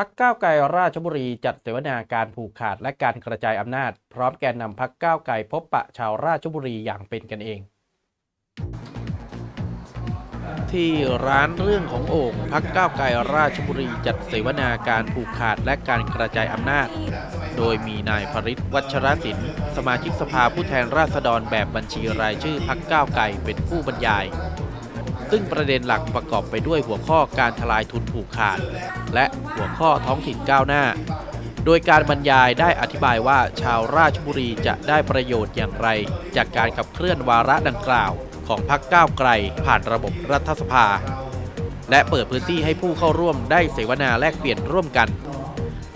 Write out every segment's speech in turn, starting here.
พักก้าวไกลราชบุรีจัดเสวนาการผูกขาดและการกระจายอำนาจ พร้อมแกนนำพักก้าวไกลพบปะชาวราชบุรีอย่างเป็นกันเอง ที่ร้านเรื่องของโอ่งพักก้าวไกลราชบุรีจัดเสวนาการผูกขาดและการกระจายอำนาจ โดยมีนายพริศวัชรศิลป์สมาชิกสภาผู้แทนราษฎรแบบบัญชีรายชื่อพักก้าวไกลเป็นผู้บรรยาย ซึ่งประเด็นหลักประกอบไปด้วยหัวข้อการทลายทุนผูกขาด และหัวข้อท้องถิ่นก้าวหน้า โดยการบรรยายได้อธิบายว่าชาวราชบุรีจะได้ประโยชน์อย่างไร จากการขับเคลื่อนวาระดังกล่าว ของพรรคก้าวไกล ผ่านระบบรัฐสภา และเปิดพื้นที่ให้ผู้เข้าร่วมได้เสวนาแลกเปลี่ยนร่วมกัน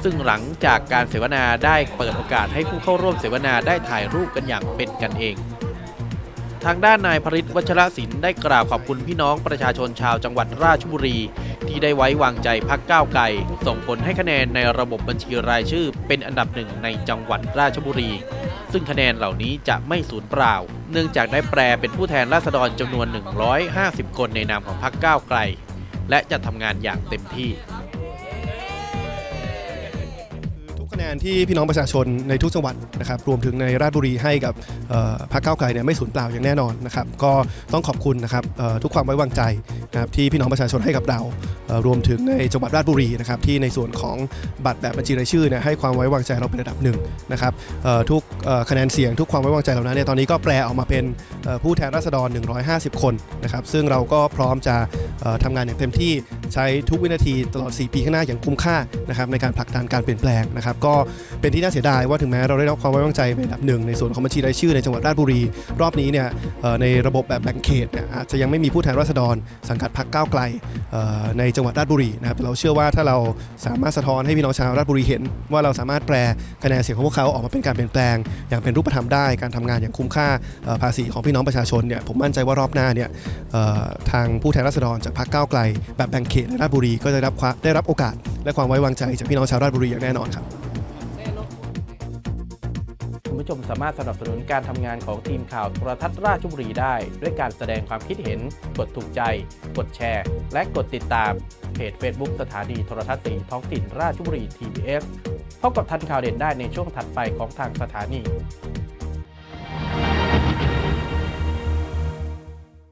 ซึ่งหลังจากการเสวนาได้เปิดโอกาสให้ผู้เข้าร่วมเสวนาได้ถ่ายรูปกันอย่างเป็นกันเอง ทางด้านนายพริศวัชรศิลป์ได้กล่าวขอบคุณพี่น้องประชาชนชาวจังหวัดราชบุรี ที่ได้ไว้วางใจพักก้าวไกล ส่งผลให้คะแนนในระบบบัญชีรายชื่อ เป็นอันดับหนึ่งในจังหวัดราชบุรี ซึ่งคะแนนเหล่านี้จะไม่สูญเปล่า เนื่องจากได้แปลเป็นผู้แทนราษฎรจำนวน 150 คนในนามของพักก้าวไกล และจะทำงานอย่างเต็มที่ แนนที่พี่น้องประชาชนในทุกจังหวัดนะครับรวมถึงในราชบุรีให้กับพรรคก้าวไกลเนี่ยไม่สูญเปล่าอย่างแน่นอนนะครับก็ต้องขอบคุณนะครับทุกความไว้วางใจนะครับที่พี่น้องประชาชนให้กับเรา รวมถึงในจังหวัดราชบุรีนะครับที่ในส่วนของบัตรแบบบัญชีรายชื่อเนี่ยให้ความไว้วางใจเราเป็นระดับหนึ่งนะครับทุกคะแนนเสียงทุกความไว้วางใจเหล่านั้นเนี่ยตอนนี้ก็แปลออกมาเป็นผู้แทนราษฎร 150 คนนะครับซึ่งเราก็พร้อมจะเอ่อทำงานอย่างเต็มที่ใช้ทุกวินาทีตลอด 4 ปีข้างหน้าอย่างคุ้มค่านะครับในการผลักดันการเปลี่ยนแปลงนะครับก็เป็นที่น่าเสียดายว่าถึงแม้เราได้รับความไว้วางใจเป็นอันดับหนึ่งในส่วนของบัญชีรายชื่อในจังหวัดราชบุรี รอบนี้เนี่ยในระบบแบบแบ่งเขตเนี่ยอาจจะยังไม่มีผู้แทนราษฎร สังกัดพรรคก้าวไกลในจัังหวัดราชบุรีนะครับเราเชื่อว่าถ้าเราสามารถสะท้อนให้พี่น้องชาวราชบุรีเห็น ว่าเราสามารถแปลคะแนนเสียงของพวกเขาออกมาเป็นการเปลี่ยนแปลง อย่างเป็นรูปธรรมได้การทำงานอย่างคุ้มค่าภาษีของพี่น้องประชาชนเนี่ยผมมั่นใจว่ารอบหน้าเนี่ยทางผู้แทนราษฎรจากพรรคก้าวไกล แบบแบ่งเขตในราชบุรีก็จะได้รับได้รับโอกาส และความไว้วางใจจากพี่น้องชาวราชบุรีอย่างแน่นอนครับ ผู้ชมสามารถสนับสนุนการทำงานของทีมข่าวโทรทัศน์ราชบุรีได้ ด้วยการแสดงความคิดเห็น กดถูกใจ กดแชร์ และกดติดตาม เพจ Facebook สถานีโทรทัศน์สีท้องถิ่นราชบุรี TBS พบกับทันข่าวเด่นได้ในช่วงถัดไปของทางสถานี